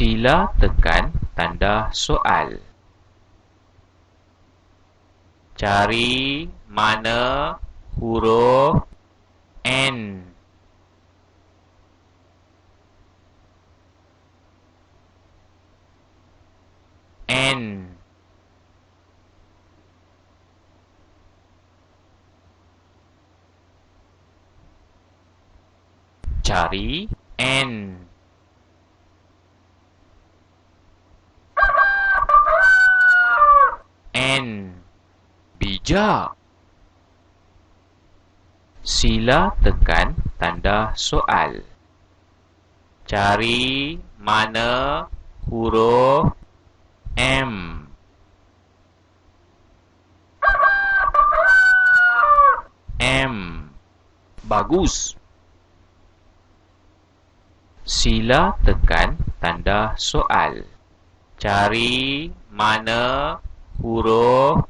Sila tekan tanda soal. Cari mana huruf N. N. Cari N. N. Bijak. Sila tekan tanda soal. Cari mana huruf M. M. Bagus. Sila tekan tanda soal. Cari mana huruf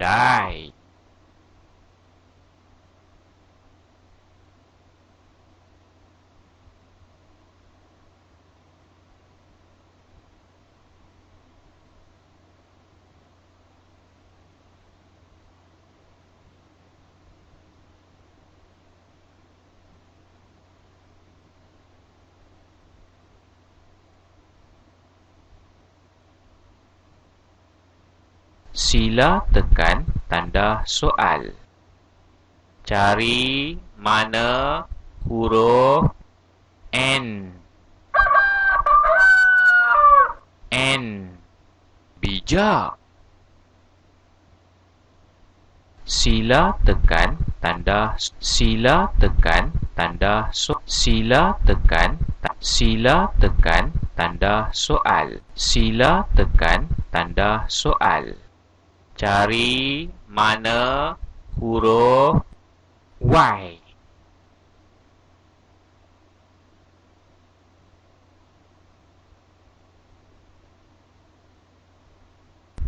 U. Pandai. Sila tekan tanda soal. Cari mana huruf N. N. Bijak. Sila tekan tanda sila tekan tanda so sila tekan ta, sila tekan tanda soal. Sila tekan tanda soal. Cari mana huruf Y.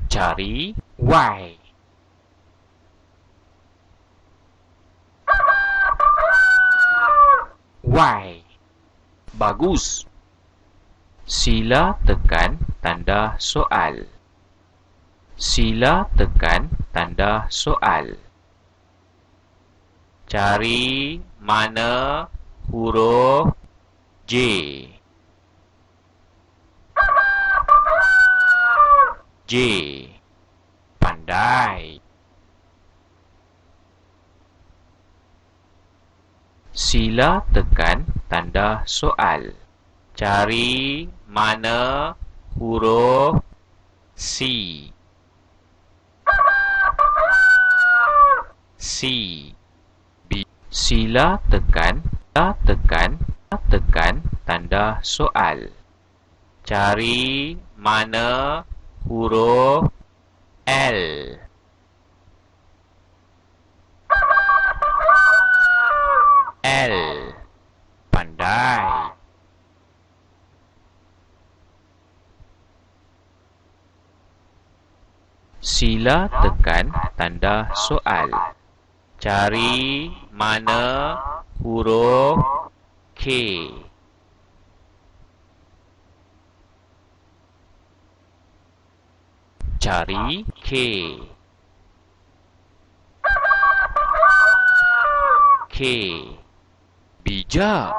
Cari Y. Y. Bagus. Sila tekan tanda soal. Sila tekan tanda soal. Cari mana huruf J. J. Pandai. Sila tekan tanda soal. Cari mana huruf C. C. B. Sila tekan, A tekan, A tekan tanda soal. Cari mana huruf L. L. Pandai. Sila tekan tanda soal. Cari mana huruf K. Cari K. K. Bijak.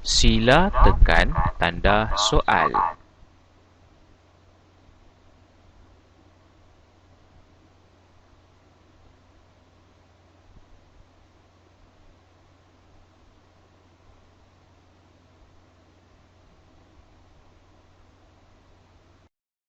Sila tekan tanda soal.